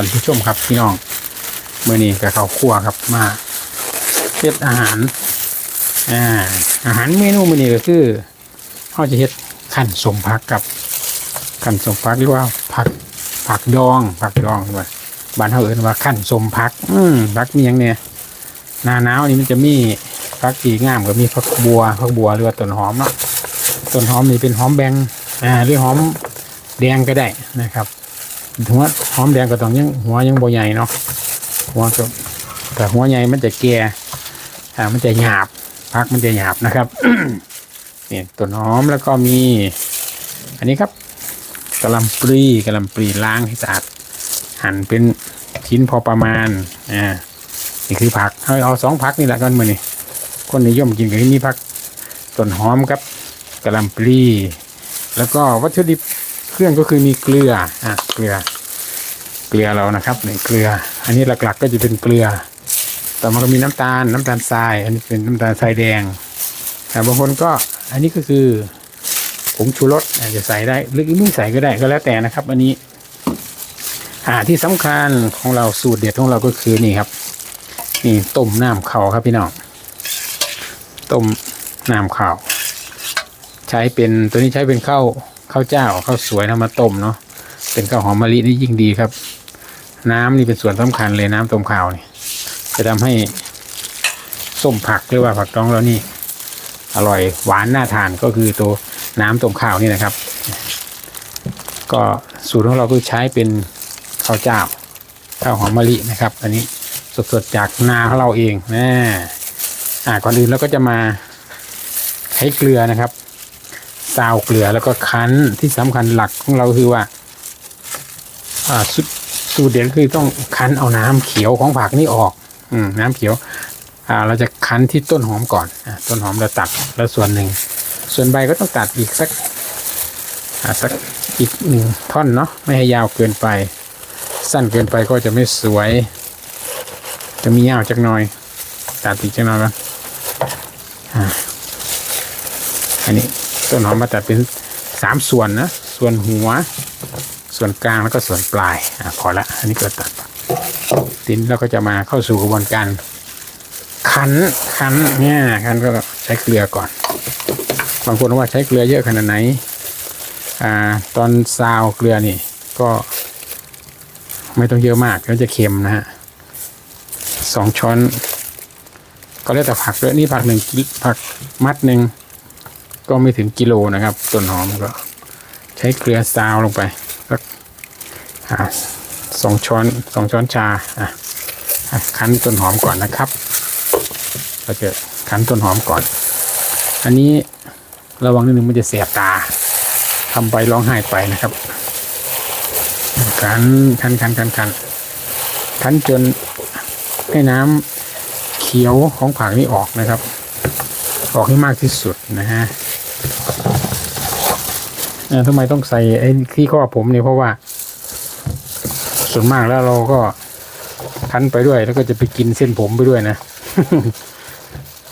ท่านผู้ชมครับพี่น้องเมื่อนี้กับข้าวคั่วครับมาเฮ็ดอาหารอ่าอาหารเมนูมื่อนี้ก็คือเขาจะเฮ็ดขั้นสมพักกับขั้นสมพักเรียกว่าผักผักดองผักดองว่าบ้านเขาเอิ้นว่าขั้นสมพัก อืมพักมีหยังเนี่ยหน้าหนาวนี่มันจะมีพักที่งามก็มีผักบัวผักบัวหรือว่าต้นหอมเนาะต้นหอมนี่เป็นหอมแบงอ่าหรือหอมแดงก็ได้นะครับ ถึงว่าหอมแดงก็ต้องยังหัวยังบ่ใหญ่เนาะหัวก็แต่หัวใหญ่มันจะแก่อ่ามันจะหยาบพักมันจะหยาบนะครับนี่ต้นหอมแล้วก็มี อันนี้ครับกระลำปลีกระลำปลีล้างให้สะอาดหั่นเป็นชิ้นพอประมาณอ่านี่คือผักเอาเอาสองผักนี่แหละกันมานี่คนนิยมกินกันที่นี่ผักต้นหอมครับกระลำปลีแล้วก็วัตถุดิบ รื่อง ก็คือมีเกลืออะเกลือ เกลือเรานะครับในเกลือ อันนี้หลักๆก็จะเป็นเกลือ ต่อมาก็มีน้ำตาลน้ำตาลทราย อันนี้เป็นน้ำตาลทรายแดงแต่บางคนก็อันนี้ก็คือผงชูรสอาจจะใส่ได้หรือไม่ใส่ก็ได้ก็แล้วแต่นะครับ อันนี้อ่าที่สำคัญของเราสูตรเด็ดของเราก็คือนี่ครับ นี่ต้มน้ำเขาครับพี่น้องต้มน้ำเขาใช้เป็นตัวนี้ใช้เป็นข้าว ข้าวเจ้าข้าวสวยนำมาต้มเนาะเป็นข้าวหอมมะลินี่ยิ่งดีครับ น้ำนี่เป็นส่วนสำคัญเลยน้ำต้มข้าวนี่จะทำให้ส้มผักหรือว่าผักต้องแล้วนี่ อร่อยหวานน่าทานก็คือตัวน้ำต้มข้าวนี่นะครับ ก็สูตรของเราก็ใช้เป็นข้าวเจ้าข้าวหอมมะลินะครับ อันนี้สดๆจากนาของเราเองนะอ่าก่อนอื่นเราก็จะมาใช้เกลือนะครับ ซาวเกลือแล้วก็คั้นที่สำคัญหลักของเราคือว่าสุดสูตรเด็ดคือต้องคั้นเอาน้ำเขียวของผักนี่ออกอืน้ำเขียวเราจะคั้นที่ต้นหอมก่อนอต้นหอมเราตัดแล้วส่วนหนึ่ง ส่วนใบก็ต้องตัดอีกสักสักอีกหนึ่งท่อนเนาะไม่ให้ยาวเกินไป สั้นเกินไปก็จะไม่สวย จะมียาวจักหน่อย ตัดอีกจักหน่อยนะอันนี้ ต้นหอมมาตัดเป็นสามส่วนนะ ส่วนหัว ส่วนกลางแล้วก็ส่วนปลายอะพอละ อันนี้ก็ตัดทีนี้เราก็จะมาเข้าสู่กระบวนการคั้นคั้นเนี่ยคั้นก็ใช้เกลือก่อน บางคนว่าใช้เกลือเยอะขนาดไหนอ่าตอนซาวเกลือนี่ก็ไม่ต้องเยอะมากก็จะเค็มนะฮะสองช้อน ก็แล้วแต่ผักด้วยนี่ผักหนึ่งกิผักมัดหนึ่ง ก็ไม่ถึงกิโลนะครับ ต้นหอมก็ ใช้เกลือซาวลงไปสักสองช้อนสองช้อนชาอะคั้นต้นหอมก่อนนะครับเราจะคั้นต้นหอมก่อน อันนี้ระวังนิดนึงมันจะเสียบตาทำไปร้องไห้ไปนะครับคั้นคั้นคั้นคั้นคั้นคั้นจนให้น้ำเขียวของผักนี่ออกนะครับ ออกให้มากที่สุดนะฮะ ทำไมต้องใส่ไอ้ที่ข้อผมเนี่ยเพราะว่า ส่วนมากแล้วเราก็คั้นไปด้วย แล้วก็จะไปกินเส้นผมไปด้วยนะ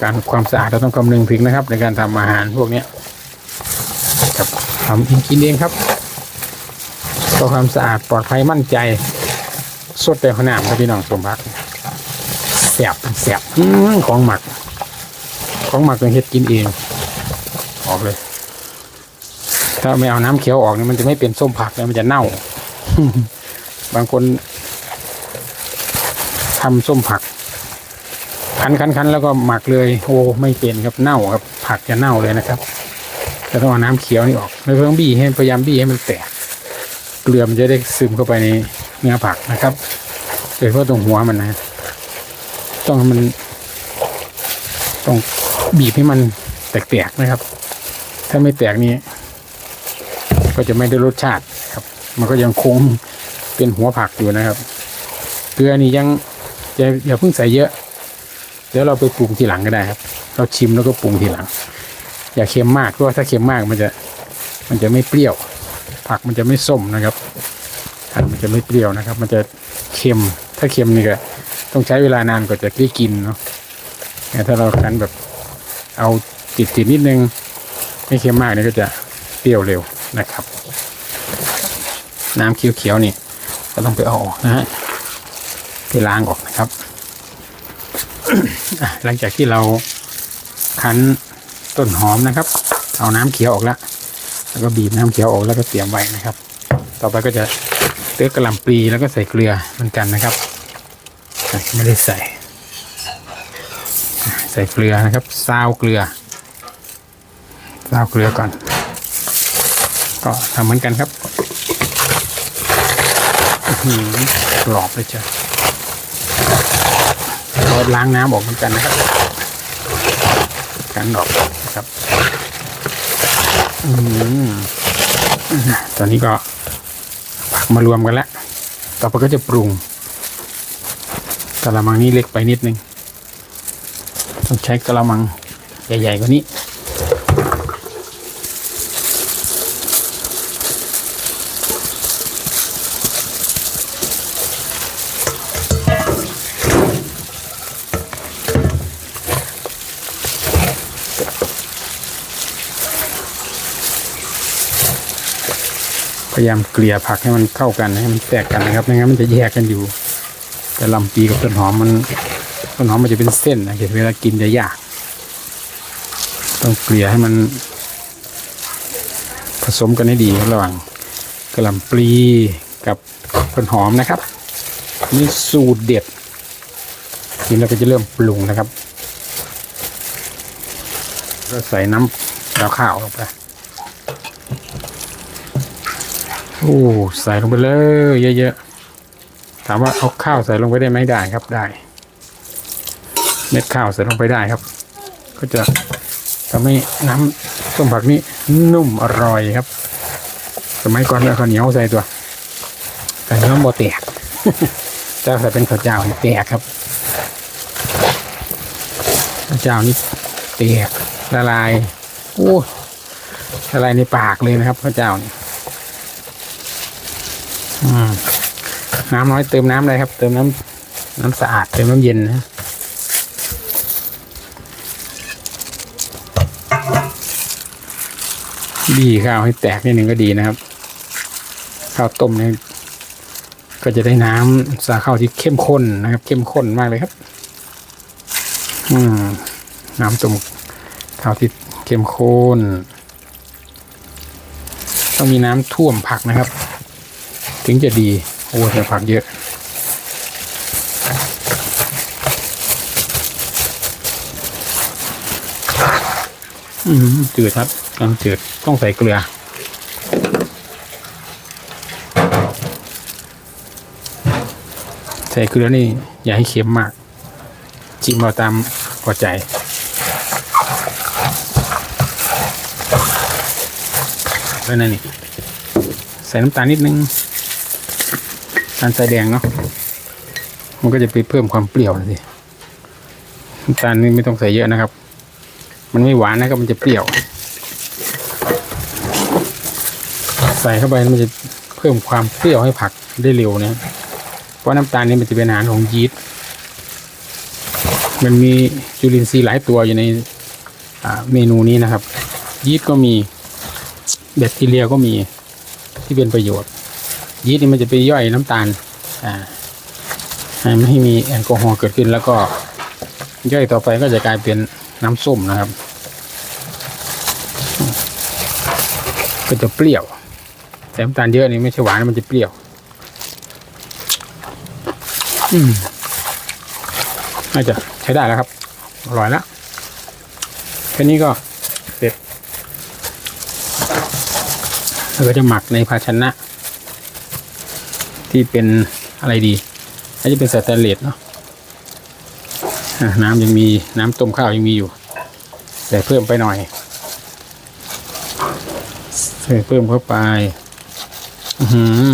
การความสะอาดเราต้องคำนึงถึงนะครับ ในการทำอาหารพวกนี้ครับทำเองกินเองครับก็ความสะอาดปลอดภัยมั่นใจ สดแต่ขนาดครับพี่น้องสมบัติแสบแสบอื้อของหมัก ของหมักต้องเฮ็ดกินเอง ออกเลย ถ้าไม่เอาน้ำเขียวออกเนี่ยมันจะไม่เป็นส้มผักเลยมันจะเน่า บางคนทำส้มผัก คั้นคั้นคั้นแล้วก็หมักเลยโอ้ไม่เป็นครับเน่าครับ ผักจะเน่าเลยนะครับจะต้องเอาน้ำเขียวนี่ออกแล้วก็ต้องบี้ให้พยายามบี้ให้มันแตกเกลือมันจะได้ซึมเข้าไปในเนื้อผักนะครับโดยเฉพาะตรงหัวมันนะ ต้องให้มันต้องบีบให้มันแตกๆนะครับ ถ้าไม่แตกนี่ ก็จะไม่ได้รสชาติครับ มันก็ยังคงเป็นหัวผักอยู่นะครับ เกลือนี่ยังอย่าเพิ่งใส่เยอะเดี๋ยวเราไปปรุงทีหลังก็ได้ครับ เราชิมแล้วก็ปรุงทีหลัง อย่าเค็มมากเพราะว่าถ้าเค็มมากมันจะมันจะไม่เปรี้ยว ผักมันจะไม่ส้มนะครับผักมันจะไม่เปรี้ยวนะครับ มันจะเค็มถ้าเค็มนี่ก็ต้องใช้เวลานานกว่าจะได้กินเนาะแต่ถ้าเราคั้นแบบเอาติดๆนิดนึงไม่เค็มมากนี่ก็จะเปรี้ยวเร็ว นะครับ น้ำเขียวๆนี่ก็ต้องไปเอาออกนะฮะไปล้างออกนะครับ หลังจากที่เราคั้นต้นหอมนะครับ เอาน้ำเขียวออกแล้วแล้วก็บีบน้ำเขียวออกแล้วก็เตรียมไว้นะครับ ต่อไปก็จะเตื้อกระลำปลีแล้วก็ใส่เกลือเหมือนกันนะครับอ่ไม่ได้ใส่ ใส่เกลือนะครับซาวเกลือซาวเกลือก่อน ก็ทำเหมือนกันครับหือหือกรอบเลยจ้ะเราล้างน้ำออกเหมือนกันนะครับกันออกนะครับอืมตอนนี้ก็ผักมารวมกันแล้วต่อไปก็จะปรุงกระมังนี้เล็กไปนิดนึง ต้องใช้กระมังใหญ่ๆกว่านี้ ยายามเกลี่ยผักให้มันเข้ากันให้มันแตกกันนะครับไม่งั้นมันจะแยกกันอยู่ แต่ลำปีกับต้นหอมมันต้นหอมมันจะเป็นเส้นนะเห็นเวลากินจะยาก ต้องเกลี่ยให้มัน ผสมกันให้ดีระหว่างกระลำปลีกับต้นหอมนะครับ นี่สูตรเด็ดทีนี้เราก็จะเริ่มปรุงนะครับก็ใส่น้ำดาวข้าวลงไป อ้ใส่ลงไปเลยเยอะๆถามว่าเอาข้าวใส่ลงไปได้ไหมได้ครับได้ เม็ดข้าวใส่ลงไปได้ครับ ก็จะทำให้น้ำส้มผักนี้นุ่มอร่อยครับ สมัยก่อนเราข้าวเหนียวใส่ตัวแต่เนื้อโมแตกแต่ใส่เป็นข้าวเจ้าแตกครับข้าวเจ้านี่แตกละลายโอ้ละลายในปากเลยนะครับข้าวเจ้านี่ น้ำน้อยเติมน้ำเลยครับ เติมน้ำน้ำสะอาดเติมน้ำเย็นนะบีข้าวให้แตกนิดหนึ่งก็ดีนะครับ ข้าวต้มเนี่ยก็จะได้น้ำสาข้าวที่เข้มข้นนะครับ เข้มข้นมากเลยครับ อืมน้ำต้มข้าวที่เข้มข้นต้องมีน้ำท่วมผักนะครับ ถึงจะดี โอ้แต่ผักเยอะ อืมจืดครับกำลังจืดต้องใส่เกลือใส่เกลือนี่ อย่าให้เค็มมาก จิ้มเอาตามพอใจ แล้วนั่นนี่ใส่น้ำตาลนิดนึง น้ำตาลทรายแดงเนาะมันก็จะไปเพิ่มความเปรี้ยวสิน้ำตาลนี่ไม่ต้องใส่เยอะนะครับ มันไม่หวานนะครับมันจะเปรี้ยว ใส่เข้าไปมันจะเพิ่มความเปรี้ยวให้ผักได้เร็วนะเพราะน้ำตาลนี่มันจะเป็นอาหารของยีสต์มันมีจุลินทรีย์หลายตัวอยู่ในเมนูนี้นะครับ ยีสต์ก็มีแบคทีเรียก็มีที่เป็นประโยชน์ ยีสต์นี่มันจะไปย่อยน้ำตาลอ่าให้ไม่ให้มีแอลกอฮอล์เกิดขึ้นแล้วก็ย่อยต่อไปก็จะกลายเป็นน้ำส้มนะครับ ก็จะเปรี้ยว แต่น้ำตาลเยอะนี่ไม่ใช่หวานมันจะเปรี้ยวอืมน่าจะใช้ได้แล้วครับอร่อยแล้วแค่นี้ก็เสร็จแล้วก็จะหมักในภาชนะ ที่เป็นอะไรดีอาจจะเป็นสแตนเลสเนาะน้ำยังมีน้ำต้มข้าวยังมีอยู่ใส่เพิ่มไปหน่อยใส่เพิ่มเข้าไปอือหือ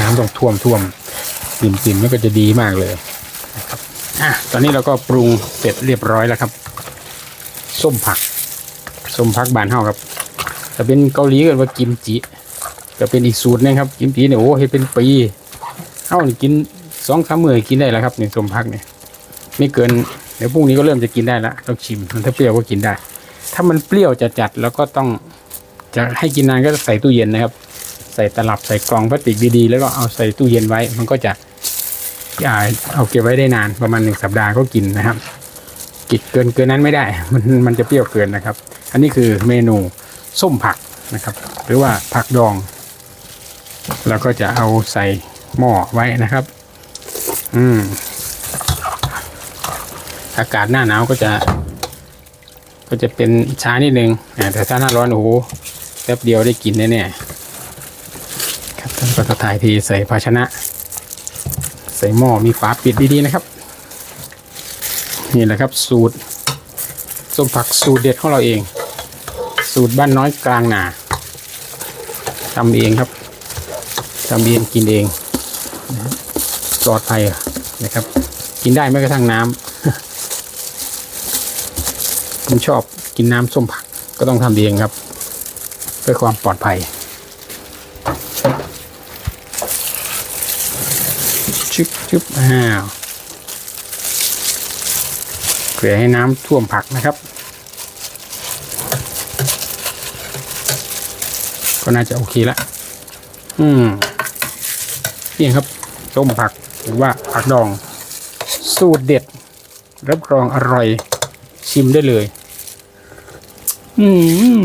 น้ำต้องท่วมท่วมติ่มติ่มๆแล้วก็จะดีมากเลยอะตอนนี้เราก็ปรุงเสร็จเรียบร้อยแล้วครับ ส้มผัก ส้มผักบานเฮาครับ แต่เป็นเกาหลีกันว่ากิมจิก็เป็นอีกสูตรหนึงครับ กิมจิเนี่ยโอ้เฮ็ดเป็นปีเฮานี่กินสองสามมือกินได้แล้วครับนี่สมผักเนี่ยไม่เกินเดี๋ยวพรุ่งนี้ก็เริ่มจะกินได้แล้วต้องชิมถ้าเปรี้ยวก็กินได้ ถ้ามันเปรี้ยวจะจัดแล้วก็ต้องจะให้กินนานก็ใส่ตู้เย็นนะครับ ใส่ตลับใส่กล่องพลาสติกดีๆ แล้วก็เอาใส่ตู้เย็นไว้ มันก็จะอ่าเอาเก็บไว้ได้นานประมาณหนึ่งสัปดาห์ก็กินนะครับกินเกินเกินนั้นไม่ได้ มันมันจะเปรี้ยวเกินนะครับ อันนี้คือเมนู ส้มผักนะครับ หรือว่าผักดอง เราก็จะเอาใส่หม้อไว้นะครับ อืมอากาศหน้าหนาวก็จะ ก็จะเป็นช้านิดนึงอ่าแต่ถ้าหน้าร้อนโอ้โหแป๊บเดียวได้กินแน่ๆครับท่านก็จะถ่ายทีใส่ภาชนะ ใส่หม้อมีฝาปิดดีๆนะครับ นี่แหละครับสูตรส้มผักสูตรเด็ดของเราเอง สูตรบ้านน้อยกลางนาทำเองครับทำเองกินเองปลอดภัยนะครับ กินได้ไม่กระทั่งน้ำผมชอบกินน้ำส้มผักก็ต้องทำเองครับ เพื่อความปลอดภัยชึบชึบอ้าวเกลี่ยให้น้ำท่วมผักนะครับ ก็น่าจะโอเคละอืมนี่ครับต้มผักหรือว่าผักดอง สูตรเด็ด รับรองอร่อยชิมได้เลย อืม